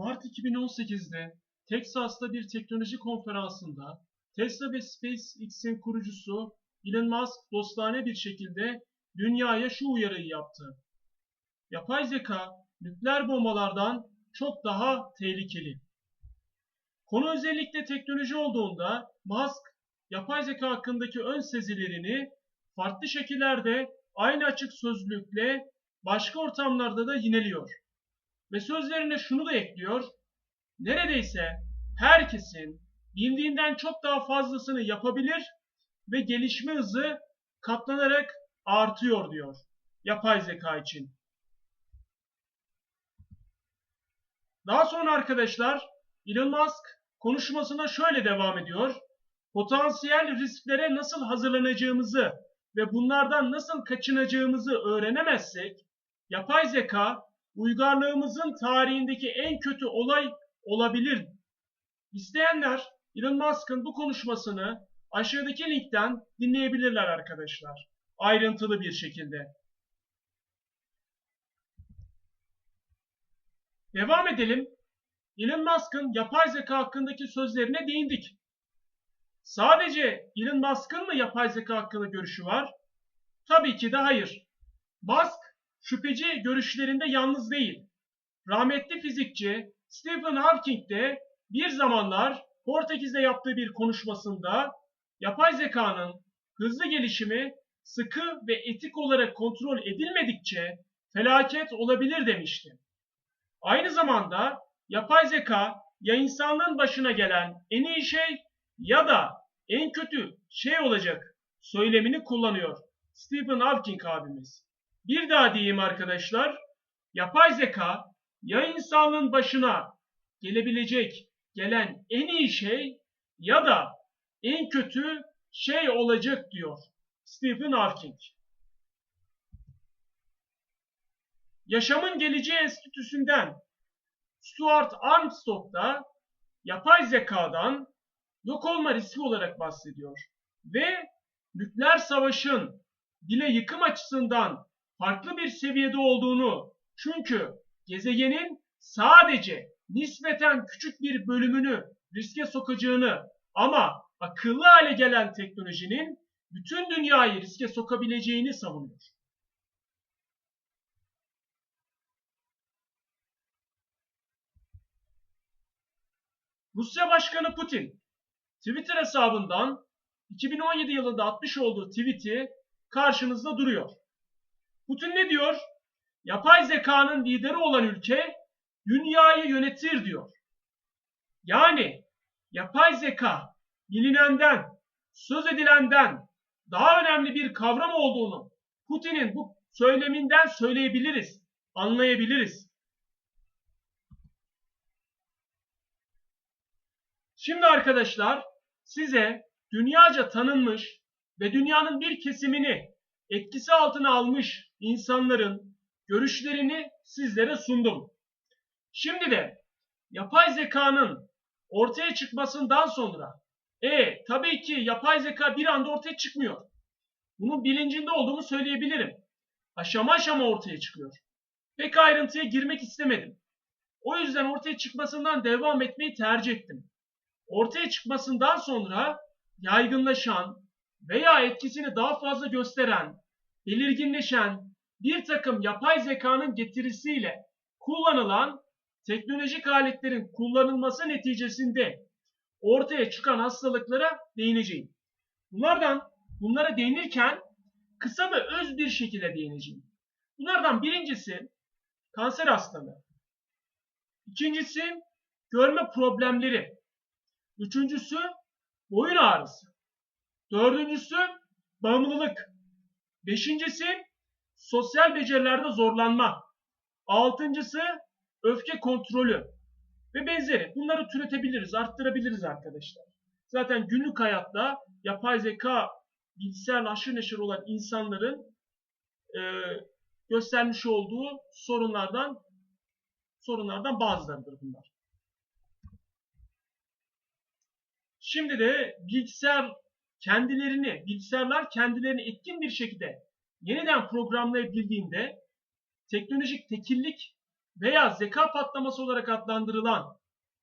Mart 2018'de Texas'ta bir teknoloji konferansında Tesla ve SpaceX'in kurucusu Elon Musk dostane bir şekilde dünyaya şu uyarıyı yaptı. Yapay zeka nükleer bombalardan çok daha tehlikeli. Konu özellikle teknoloji olduğunda Musk yapay zeka hakkındaki ön sezilerini farklı şekillerde aynı açık sözlükle başka ortamlarda da yineliyor. Ve sözlerine şunu da ekliyor. Neredeyse herkesin bildiğinden çok daha fazlasını yapabilir ve gelişme hızı katlanarak artıyor diyor yapay zeka için. Daha sonra arkadaşlar Elon Musk konuşmasına şöyle devam ediyor. Potansiyel risklere nasıl hazırlanacağımızı ve bunlardan nasıl kaçınacağımızı öğrenemezsek yapay zeka uygarlığımızın tarihindeki en kötü olay olabilir. İsteyenler Elon Musk'ın bu konuşmasını aşağıdaki linkten dinleyebilirler arkadaşlar. Ayrıntılı bir şekilde. Devam edelim. Elon Musk'ın yapay zeka hakkındaki sözlerine değindik. Sadece Elon Musk'ın mı yapay zeka hakkında görüşü var? Tabii ki de hayır. Musk şüpheci görüşlerinde yalnız değil. Rahmetli fizikçi Stephen Hawking de bir zamanlar Portekiz'de yaptığı bir konuşmasında yapay zekanın hızlı gelişimi sıkı ve etik olarak kontrol edilmedikçe felaket olabilir demişti. Aynı zamanda yapay zeka ya insanlığın başına gelen en iyi şey ya da en kötü şey olacak söylemini kullanıyor Stephen Hawking abimiz. Bir daha diyeyim arkadaşlar. Yapay zeka ya insanlığın başına gelebilecek, gelen en iyi şey ya da en kötü şey olacak diyor Stephen Hawking. Yaşamın Geleceği Enstitüsü'nden Stuart Armstrong da yapay zekadan yok olma riski olarak bahsediyor. Ve nükleer savaşın bile yıkım açısından farklı bir seviyede olduğunu çünkü gezegenin sadece nispeten küçük bir bölümünü riske sokacağını ama akıllı hale gelen teknolojinin bütün dünyayı riske sokabileceğini savunuyor. Rusya Başkanı Putin Twitter hesabından 2017 yılında atmış olduğu tweet'i karşınızda duruyor. Putin ne diyor? Yapay zekanın lideri olan ülke dünyayı yönetir diyor. Yani yapay zeka bilinenden, söz edilenden daha önemli bir kavram olduğunu Putin'in bu söyleminden söyleyebiliriz, anlayabiliriz. Şimdi arkadaşlar size dünyaca tanınmış ve dünyanın bir kesimini etkisi altına almış insanların görüşlerini sizlere sundum. Şimdi de yapay zekanın ortaya çıkmasından sonra e tabii ki yapay zeka bir anda ortaya çıkmıyor. Bunun bilincinde olduğumu söyleyebilirim. Aşama aşama ortaya çıkıyor. Pek ayrıntıya girmek istemedim. O yüzden ortaya çıkmasından devam etmeyi tercih ettim. Ortaya çıkmasından sonra yaygınlaşan veya etkisini daha fazla gösteren, belirginleşen bir takım yapay zekanın getirisiyle kullanılan teknolojik aletlerin kullanılması neticesinde ortaya çıkan hastalıklara değineceğim. Bunlardan bunlara değinirken kısa ve öz bir şekilde değineceğim. Bunlardan birincisi kanser hastalığı. İkincisi görme problemleri. Üçüncüsü boyun ağrısı. Dördüncüsü bağımlılık. Beşincisi sosyal becerilerde zorlanma. Altıncısı öfke kontrolü ve benzeri. Bunları türetebiliriz, arttırabiliriz arkadaşlar. Zaten günlük hayatta yapay zeka bilgisayarla aşırı neşir olan insanların e, göstermiş olduğu sorunlardan sorunlardan bazılarıdır bunlar. Şimdi de bilgisayar kendilerini, bilgisayarlar kendilerini etkin bir şekilde yeniden programlayabildiğinde teknolojik tekillik veya zeka patlaması olarak adlandırılan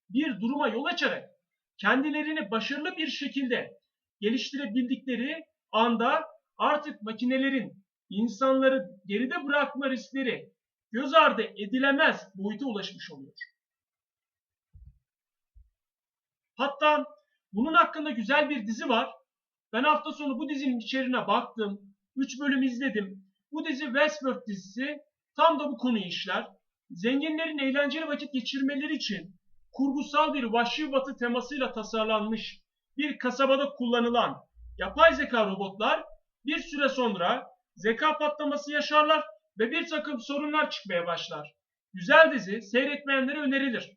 bir duruma yol açarak kendilerini başarılı bir şekilde geliştirebildikleri anda artık makinelerin insanları geride bırakma riskleri göz ardı edilemez boyuta ulaşmış oluyor. Hatta bunun hakkında güzel bir dizi var. Ben hafta sonu bu dizinin içeriğine baktım. 3 bölüm izledim. Bu dizi Westworld dizisi tam da bu konuyu işler. Zenginlerin eğlenceli vakit geçirmeleri için kurgusal bir vahşi batı temasıyla tasarlanmış bir kasabada kullanılan yapay zeka robotlar bir süre sonra zeka patlaması yaşarlar ve bir takım sorunlar çıkmaya başlar. Güzel dizi seyretmeyenlere önerilir.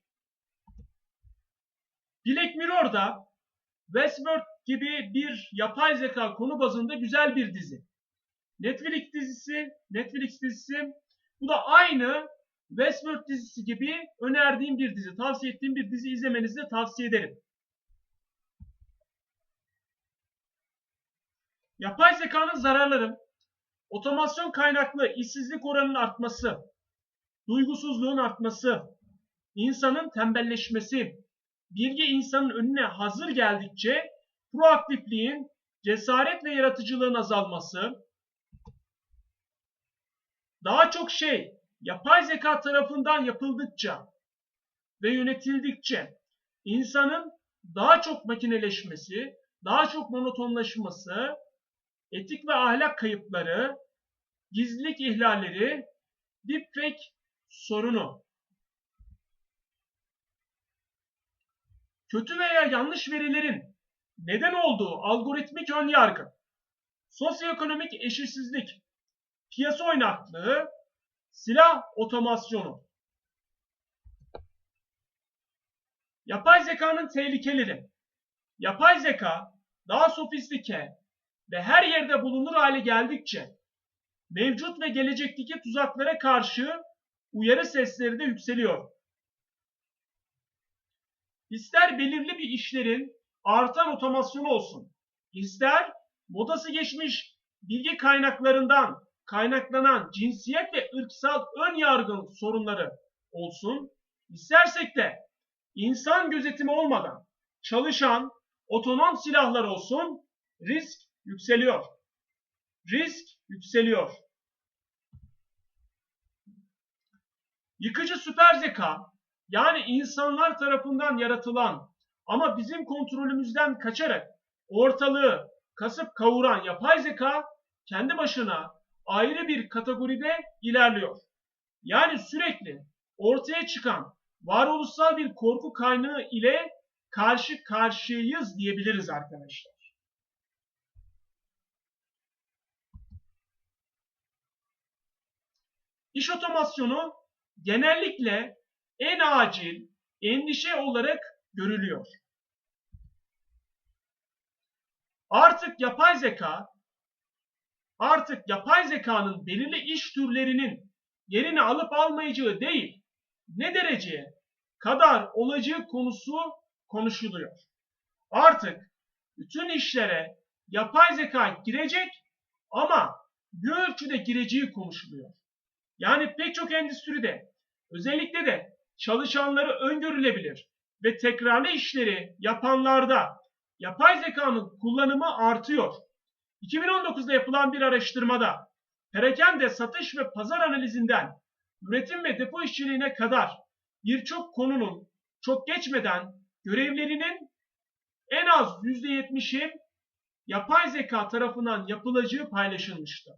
Black Mirror'da Westworld gibi bir yapay zeka konu bazında güzel bir dizi. Netflix dizisi, Netflix dizisi bu da aynı Westworld dizisi gibi önerdiğim bir dizi, tavsiye ettiğim bir dizi izlemenizi de tavsiye ederim. Yapay zekanın zararları, otomasyon kaynaklı işsizlik oranının artması, duygusuzluğun artması, insanın tembelleşmesi, bilgi insanın önüne hazır geldikçe proaktifliğin, cesaret ve yaratıcılığın azalması, daha çok şey yapay zeka tarafından yapıldıkça ve yönetildikçe insanın daha çok makineleşmesi, daha çok monotonlaşması, etik ve ahlak kayıpları, gizlilik ihlalleri, deepfake sorunu. Kötü veya yanlış verilerin neden olduğu algoritmik ön yargı, sosyoekonomik eşitsizlik, piyasa oynaklığı, silah otomasyonu. Yapay zekanın tehlikeleri. Yapay zeka daha sofistike ve her yerde bulunur hale geldikçe mevcut ve gelecekteki tuzaklara karşı uyarı sesleri de yükseliyor. İster belirli bir işlerin artan otomasyonu olsun, ister modası geçmiş bilgi kaynaklarından kaynaklanan cinsiyet ve ırksal ön yargı sorunları olsun, istersek de insan gözetimi olmadan çalışan otonom silahlar olsun, risk yükseliyor. Risk yükseliyor. Yıkıcı süper zeka yani insanlar tarafından yaratılan ama bizim kontrolümüzden kaçarak ortalığı kasıp kavuran yapay zeka kendi başına ayrı bir kategoride ilerliyor. Yani sürekli ortaya çıkan varoluşsal bir korku kaynağı ile karşı karşıyayız diyebiliriz arkadaşlar. İş otomasyonu genellikle en acil endişe olarak görülüyor. Artık yapay zeka artık yapay zekanın belirli iş türlerinin yerini alıp almayacağı değil, ne dereceye kadar olacağı konusu konuşuluyor. Artık bütün işlere yapay zeka girecek ama bir ölçüde gireceği konuşuluyor. Yani pek çok endüstride özellikle de çalışanları öngörülebilir ve tekrarlı işleri yapanlarda yapay zekanın kullanımı artıyor. 2019'da yapılan bir araştırmada perakende satış ve pazar analizinden üretim ve depo işçiliğine kadar birçok konunun çok geçmeden görevlerinin en az %70'i yapay zeka tarafından yapılacağı paylaşılmıştı.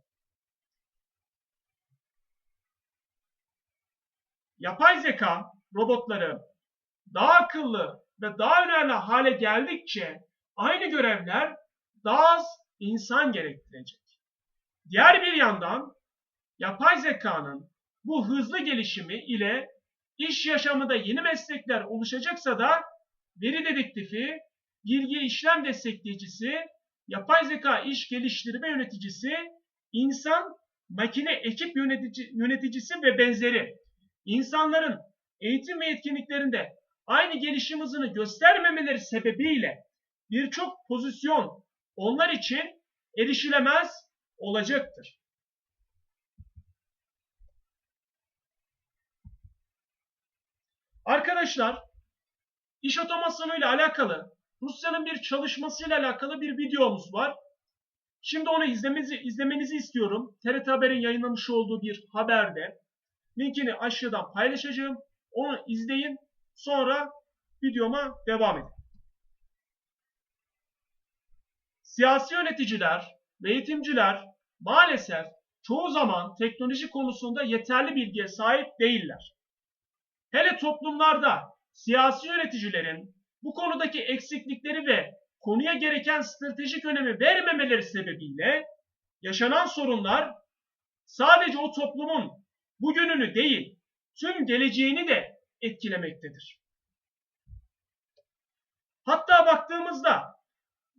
Yapay zeka robotları daha akıllı ve daha önemli hale geldikçe aynı görevler daha az insan gerektirecek. Diğer bir yandan yapay zekanın bu hızlı gelişimi ile iş yaşamında yeni meslekler oluşacaksa da veri dedektifi, bilgi işlem destekleyicisi, yapay zeka iş geliştirme yöneticisi, insan makine ekip yönetici, yöneticisi ve benzeri insanların eğitim ve etkinliklerinde aynı gelişim hızını göstermemeleri sebebiyle birçok pozisyon onlar için erişilemez olacaktır. Arkadaşlar iş otomasyonu ile alakalı Rusya'nın bir çalışmasıyla alakalı bir videomuz var. Şimdi onu izlemenizi, izlemenizi istiyorum. TRT Haber'in yayınlamış olduğu bir haberde. Linkini aşağıdan paylaşacağım. Onu izleyin. Sonra videoma devam edin. Siyasi yöneticiler ve eğitimciler maalesef çoğu zaman teknoloji konusunda yeterli bilgiye sahip değiller. Hele toplumlarda siyasi yöneticilerin bu konudaki eksiklikleri ve konuya gereken stratejik önemi vermemeleri sebebiyle yaşanan sorunlar sadece o toplumun bugününü değil, tüm geleceğini de etkilemektedir. Hatta baktığımızda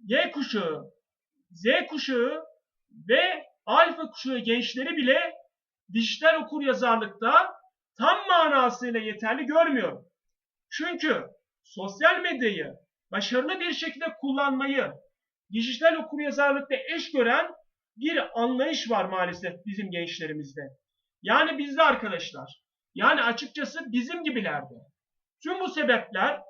Y kuşağı, Z kuşağı ve alfa kuşağı gençleri bile dijital okur yazarlıkta tam manasıyla yeterli görmüyor. Çünkü sosyal medyayı başarılı bir şekilde kullanmayı dijital okur yazarlıkta eş gören bir anlayış var maalesef bizim gençlerimizde. Yani bizde arkadaşlar. Yani açıkçası bizim gibilerde. Tüm bu sebepler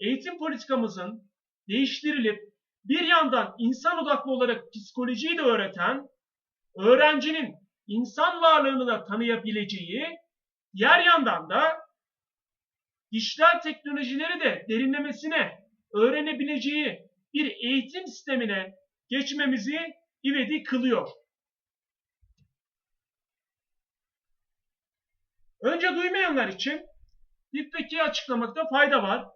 eğitim politikamızın değiştirilip bir yandan insan odaklı olarak psikolojiyi de öğreten, öğrencinin insan varlığını da tanıyabileceği, diğer yandan da dijital teknolojileri de derinlemesine öğrenebileceği bir eğitim sistemine geçmemizi ivedi kılıyor. Önce duymayanlar için Deepfake'i açıklamakta fayda var.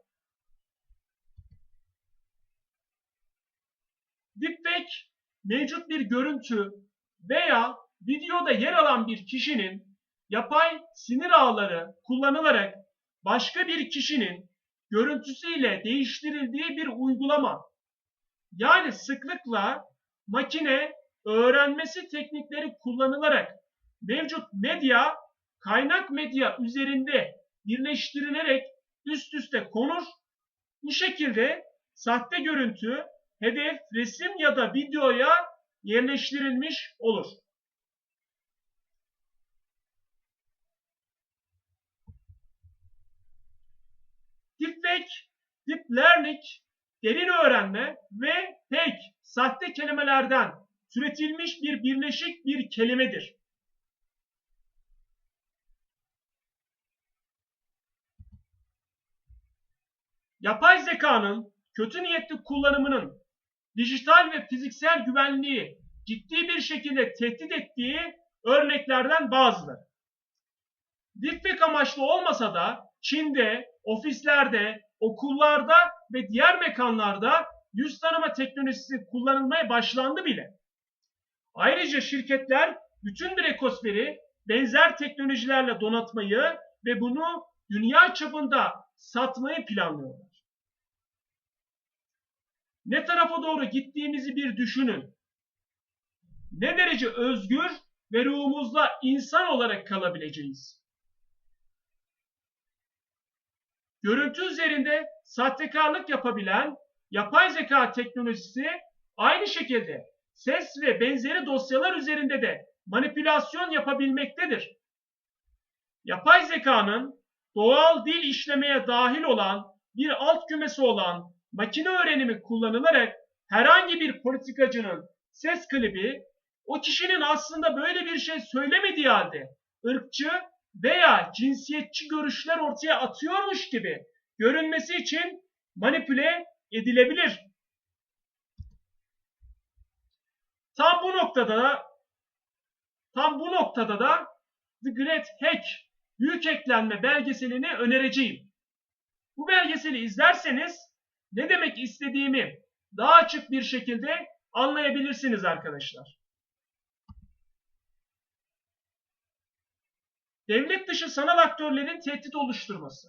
Deepfake mevcut bir görüntü veya videoda yer alan bir kişinin yapay sinir ağları kullanılarak başka bir kişinin görüntüsüyle değiştirildiği bir uygulama. Yani sıklıkla makine öğrenmesi teknikleri kullanılarak mevcut medya kaynak medya üzerinde birleştirilerek üst üste konur. Bu şekilde sahte görüntü hedef resim ya da videoya yerleştirilmiş olur. Deepfake, deep learning, derin öğrenme ve fake, sahte kelimelerden türetilmiş bir birleşik bir kelimedir. Yapay zekanın kötü niyetli kullanımının dijital ve fiziksel güvenliği ciddi bir şekilde tehdit ettiği örneklerden bazıları. Deepfake amaçlı olmasa da Çin'de, ofislerde, okullarda ve diğer mekanlarda yüz tanıma teknolojisi kullanılmaya başlandı bile. Ayrıca şirketler bütün bir ekosferi benzer teknolojilerle donatmayı ve bunu dünya çapında satmayı planlıyorlar. Ne tarafa doğru gittiğimizi bir düşünün. Ne derece özgür ve ruhumuzla insan olarak kalabileceğiz. Görüntü üzerinde sahtekarlık yapabilen yapay zeka teknolojisi aynı şekilde ses ve benzeri dosyalar üzerinde de manipülasyon yapabilmektedir. Yapay zekanın doğal dil işlemeye dahil olan bir alt kümesi olan makine öğrenimi kullanılarak herhangi bir politikacının ses klibi o kişinin aslında böyle bir şey söylemediği halde ırkçı veya cinsiyetçi görüşler ortaya atıyormuş gibi görünmesi için manipüle edilebilir. Tam bu noktada da tam bu noktada da The Great Hack büyük eklenme belgeselini önereceğim. Bu belgeseli izlerseniz ne demek istediğimi daha açık bir şekilde anlayabilirsiniz arkadaşlar. Devlet dışı sanal aktörlerin tehdit oluşturması.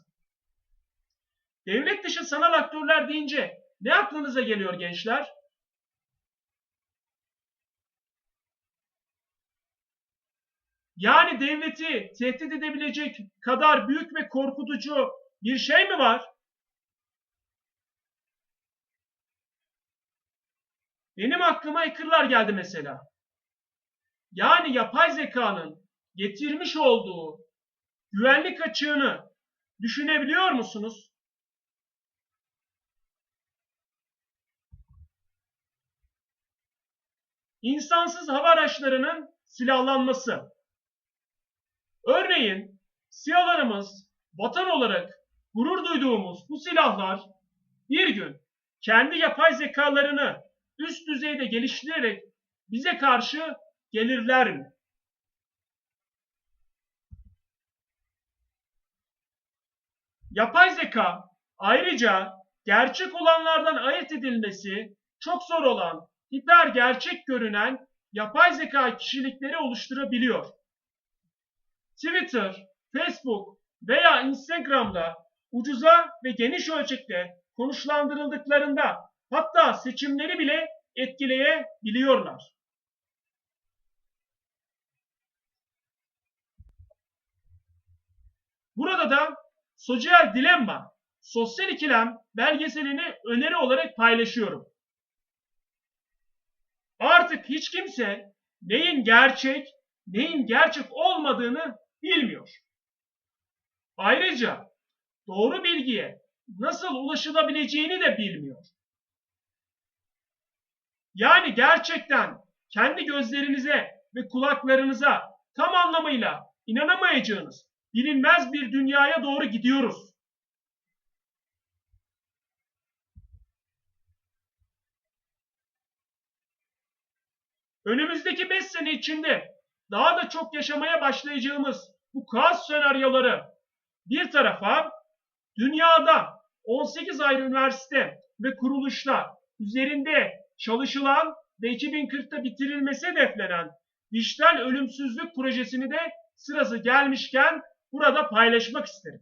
Devlet dışı sanal aktörler deyince ne aklınıza geliyor gençler? Yani devleti tehdit edebilecek kadar büyük ve korkutucu bir şey mi var? Benim aklıma hackerlar geldi mesela. Yani yapay zekanın getirmiş olduğu güvenlik açığını düşünebiliyor musunuz? İnsansız hava araçlarının silahlanması. Örneğin SİHA'larımız vatan olarak gurur duyduğumuz bu silahlar bir gün kendi yapay zekalarını üst düzeyde geliştirerek bize karşı gelirler mi? Yapay zeka ayrıca gerçek olanlardan ayırt edilmesi çok zor olan hiper gerçek görünen yapay zeka kişilikleri oluşturabiliyor. Twitter, Facebook veya Instagram'da ucuza ve geniş ölçekte konuşlandırıldıklarında hatta seçimleri bile etkileyebiliyorlar. Burada da Sosyal Dilemma, Sosyal İkilem belgeselini öneri olarak paylaşıyorum. Artık hiç kimse neyin gerçek, neyin gerçek olmadığını bilmiyor. Ayrıca doğru bilgiye nasıl ulaşılabileceğini de bilmiyor. Yani gerçekten kendi gözlerinize ve kulaklarınıza tam anlamıyla inanamayacağınız bilinmez bir dünyaya doğru gidiyoruz. Önümüzdeki 5 sene içinde daha da çok yaşamaya başlayacağımız bu kaos senaryoları bir tarafa dünyada 18 ayrı üniversite ve kuruluşla üzerinde çalışılan ve 2040'ta bitirilmesi hedeflenen dijital ölümsüzlük projesini de sırası gelmişken burada paylaşmak isterim.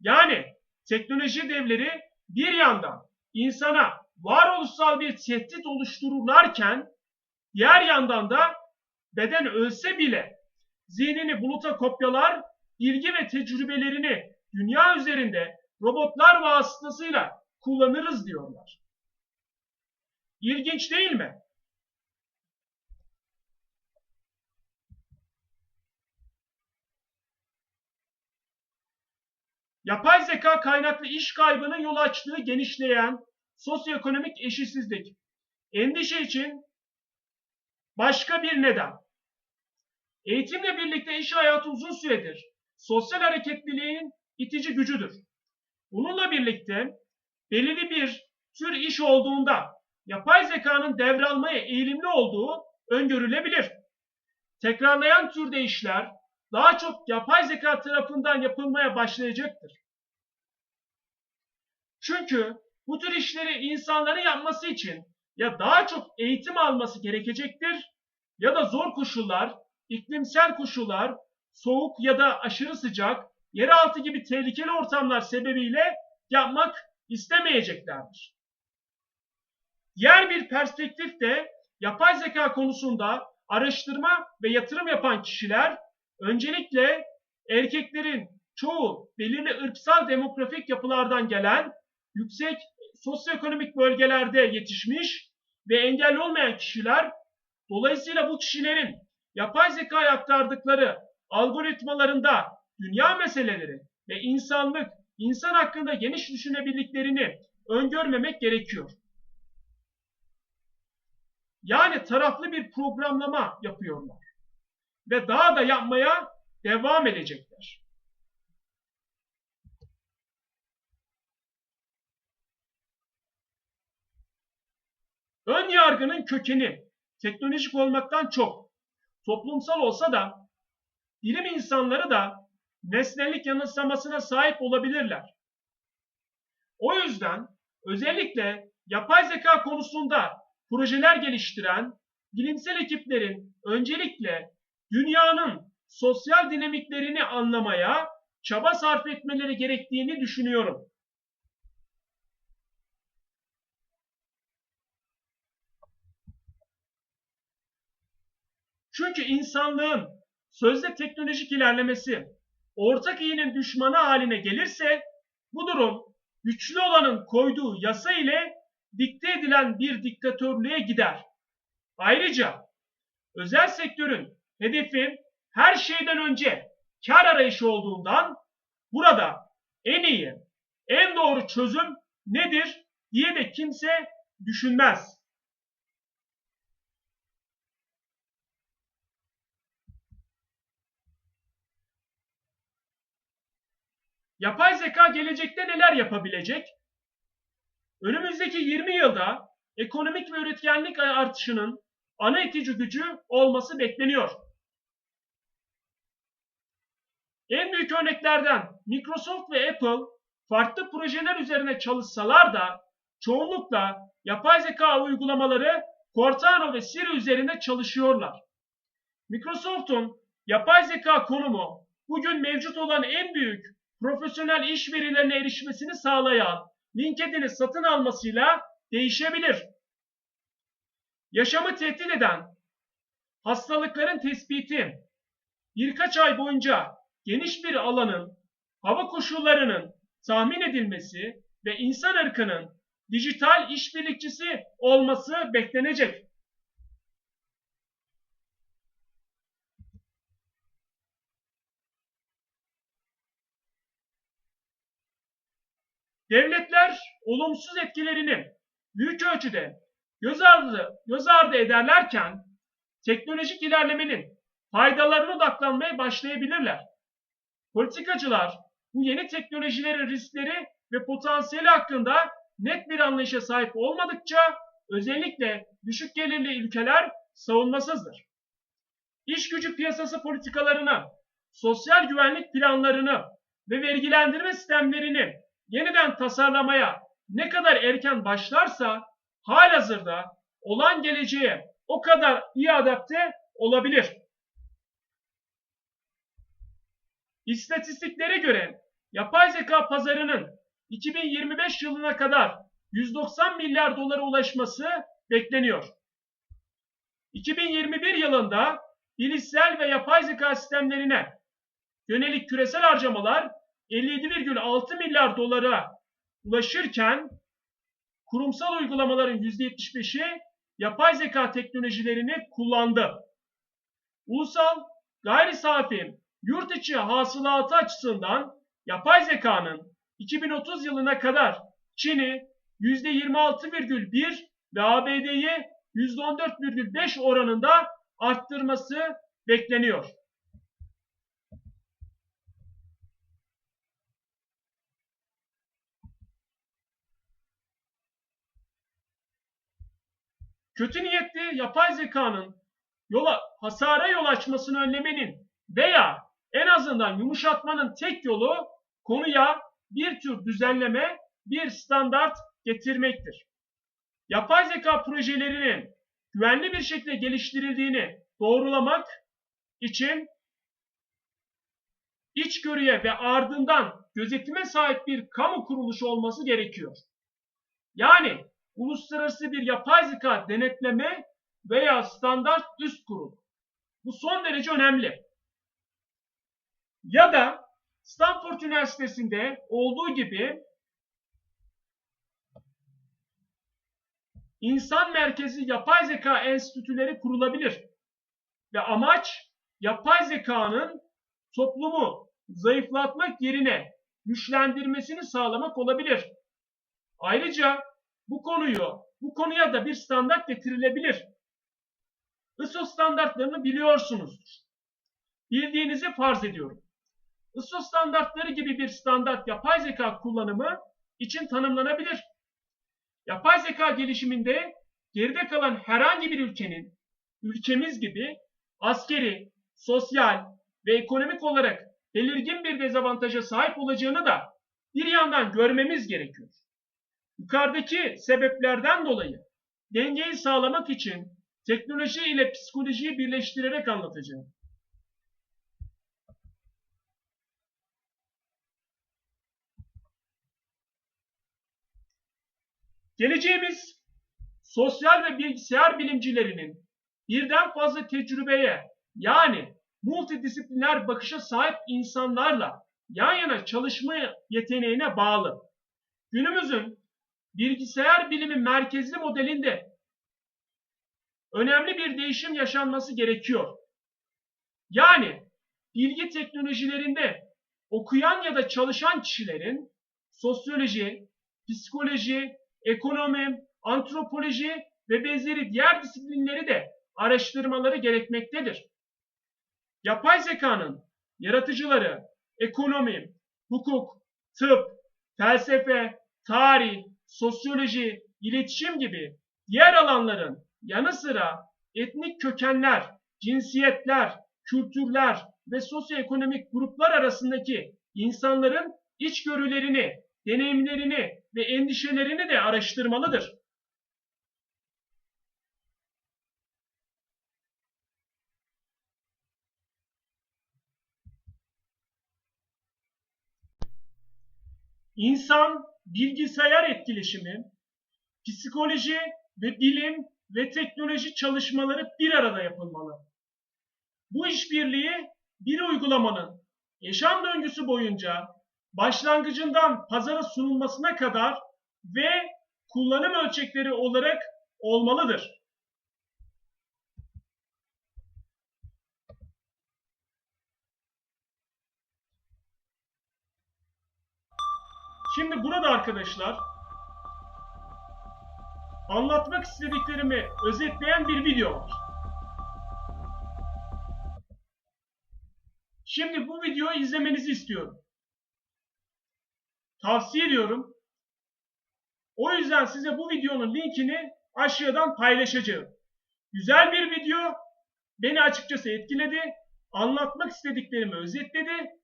Yani teknoloji devleri bir yandan insana varoluşsal bir tehdit oluştururlarken diğer yandan da beden ölse bile zihnini buluta kopyalar, bilgi ve tecrübelerini dünya üzerinde robotlar vasıtasıyla kullanırız diyorlar. İlginç değil mi? Yapay zeka kaynaklı iş kaybının yol açtığı genişleyen sosyoekonomik eşitsizlik. Endişe için başka bir neden. Eğitimle birlikte iş hayatı uzun süredir sosyal hareketliliğin itici gücüdür. Bununla birlikte belirli bir tür iş olduğunda yapay zekanın devralmaya eğilimli olduğu öngörülebilir. Tekrarlayan türde işler daha çok yapay zeka tarafından yapılmaya başlayacaktır. Çünkü bu tür işleri insanların yapması için ya daha çok eğitim alması gerekecektir ya da zor koşullar, iklimsel koşullar, soğuk ya da aşırı sıcak, yeraltı gibi tehlikeli ortamlar sebebiyle yapmak istemeyeceklerdir. Diğer bir perspektif de yapay zeka konusunda araştırma ve yatırım yapan kişiler öncelikle erkeklerin çoğu belirli ırksal demografik yapılardan gelen yüksek sosyoekonomik bölgelerde yetişmiş ve engelli olmayan kişiler dolayısıyla bu kişilerin yapay zekaya aktardıkları algoritmalarında dünya meseleleri ve insanlık, insan hakkında geniş düşünebildiklerini öngörmemek gerekiyor. Yani taraflı bir programlama yapıyorlar. Ve daha da yapmaya devam edecekler. Ön yargının kökeni teknolojik olmaktan çok toplumsal olsa da bilim insanları da nesnelik yanılsamasına sahip olabilirler. O yüzden özellikle yapay zeka konusunda projeler geliştiren bilimsel ekiplerin öncelikle dünyanın sosyal dinamiklerini anlamaya çaba sarf etmeleri gerektiğini düşünüyorum. Çünkü insanlığın sözde teknolojik ilerlemesi ortak iyinin düşmanı haline gelirse bu durum güçlü olanın koyduğu yasa ile dikte edilen bir diktatörlüğe gider. Ayrıca özel sektörün hedefi her şeyden önce kar arayışı olduğundan burada en iyi, en doğru çözüm nedir diye de kimse düşünmez. Yapay zeka gelecekte neler yapabilecek? Önümüzdeki 20 yılda ekonomik ve üretkenlik artışının ana itici gücü olması bekleniyor. En büyük örneklerden Microsoft ve Apple farklı projeler üzerine çalışsalar da çoğunlukla yapay zeka uygulamaları Cortana ve Siri üzerinde çalışıyorlar. Microsoft'un yapay zeka konumu bugün mevcut olan en büyük profesyonel iş verilerine erişmesini sağlayan LinkedIn'i satın almasıyla değişebilir. Yaşamı tehdit eden hastalıkların tespiti birkaç ay boyunca geniş bir alanın hava koşullarının tahmin edilmesi ve insan ırkının dijital işbirlikçisi olması beklenecek. Devletler olumsuz etkilerini büyük ölçüde göz ardı, göz ardı ederlerken teknolojik ilerlemenin faydalarına odaklanmaya başlayabilirler. Politikacılar bu yeni teknolojilerin riskleri ve potansiyeli hakkında net bir anlayışa sahip olmadıkça özellikle düşük gelirli ülkeler savunmasızdır. İş gücü piyasası politikalarını, sosyal güvenlik planlarını ve vergilendirme sistemlerini yeniden tasarlamaya ne kadar erken başlarsa halihazırda olan geleceğe o kadar iyi adapte olabilir. İstatistiklere göre yapay zeka pazarının 2025 yılına kadar 190 milyar dolara ulaşması bekleniyor. 2021 yılında bilişsel ve yapay zeka sistemlerine yönelik küresel harcamalar 57,6 milyar dolara ulaşırken kurumsal uygulamaların %75'i yapay zeka teknolojilerini kullandı. Ulusal gayri safi yurt içi hasılatı açısından yapay zekanın 2030 yılına kadar Çin'i %26,1 ve ABD'yi %14,5 oranında arttırması bekleniyor. Kötü niyetli yapay zekanın yola hasara yol açmasını önlemenin veya en azından yumuşatmanın tek yolu konuya bir tür düzenleme, bir standart getirmektir. Yapay zeka projelerinin güvenli bir şekilde geliştirildiğini doğrulamak için içgörüye ve ardından gözetime sahip bir kamu kuruluşu olması gerekiyor. Yani uluslararası bir yapay zeka denetleme veya standart üst kurul. Bu son derece önemli. Ya da Stanford Üniversitesi'nde olduğu gibi insan merkezi yapay zeka enstitüleri kurulabilir. Ve amaç yapay zekanın toplumu zayıflatmak yerine güçlendirmesini sağlamak olabilir. Ayrıca bu konuyu, bu konuya da bir standart getirilebilir. ISO standartlarını biliyorsunuzdur. Bildiğinizi farz ediyorum. ISO standartları gibi bir standart yapay zeka kullanımı için tanımlanabilir. Yapay zeka gelişiminde geride kalan herhangi bir ülkenin, ülkemiz gibi askeri, sosyal ve ekonomik olarak belirgin bir dezavantaja sahip olacağını da bir yandan görmemiz gerekiyor. Yukarıdaki sebeplerden dolayı dengeyi sağlamak için teknoloji ile psikolojiyi birleştirerek anlatacağım. Geleceğimiz sosyal ve bilgisayar bilimcilerinin birden fazla tecrübeye yani multidisipliner bakışa sahip insanlarla yan yana çalışma yeteneğine bağlı. Günümüzün bilgisayar bilimi merkezli modelinde önemli bir değişim yaşanması gerekiyor. Yani bilgi teknolojilerinde okuyan ya da çalışan kişilerin sosyoloji, psikoloji, ekonomi, antropoloji ve benzeri diğer disiplinleri de araştırmaları gerekmektedir. Yapay zekanın yaratıcıları ekonomi, hukuk, tıp, felsefe, tarih, sosyoloji, iletişim gibi diğer alanların yanı sıra etnik kökenler, cinsiyetler, kültürler ve sosyoekonomik gruplar arasındaki insanların içgörülerini, deneyimlerini ve endişelerini de araştırmalıdır. İnsan bilgisayar etkileşimi, psikoloji ve bilim ve teknoloji çalışmaları bir arada yapılmalı. Bu işbirliği bir uygulamanın yaşam döngüsü boyunca başlangıcından pazara sunulmasına kadar ve kullanım ölçekleri olarak olmalıdır. Şimdi burada arkadaşlar anlatmak istediklerimi özetleyen bir video var. Şimdi bu videoyu izlemenizi istiyorum. Tavsiye ediyorum. O yüzden size bu videonun linkini aşağıdan paylaşacağım. Güzel bir video. Beni açıkçası etkiledi. Anlatmak istediklerimi özetledi.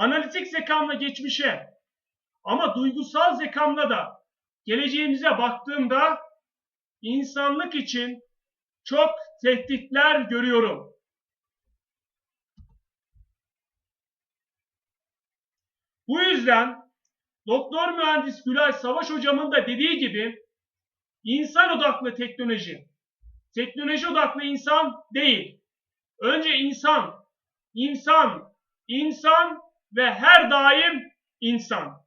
Analitik zekamla geçmişe ama duygusal zekamla da geleceğimize baktığımda insanlık için çok tehditler görüyorum. Bu yüzden Doktor Mühendis Gülay Savaş hocamın da dediği gibi insan odaklı teknoloji, teknoloji odaklı insan değil. Önce insan, insan, insan ve her daim insan.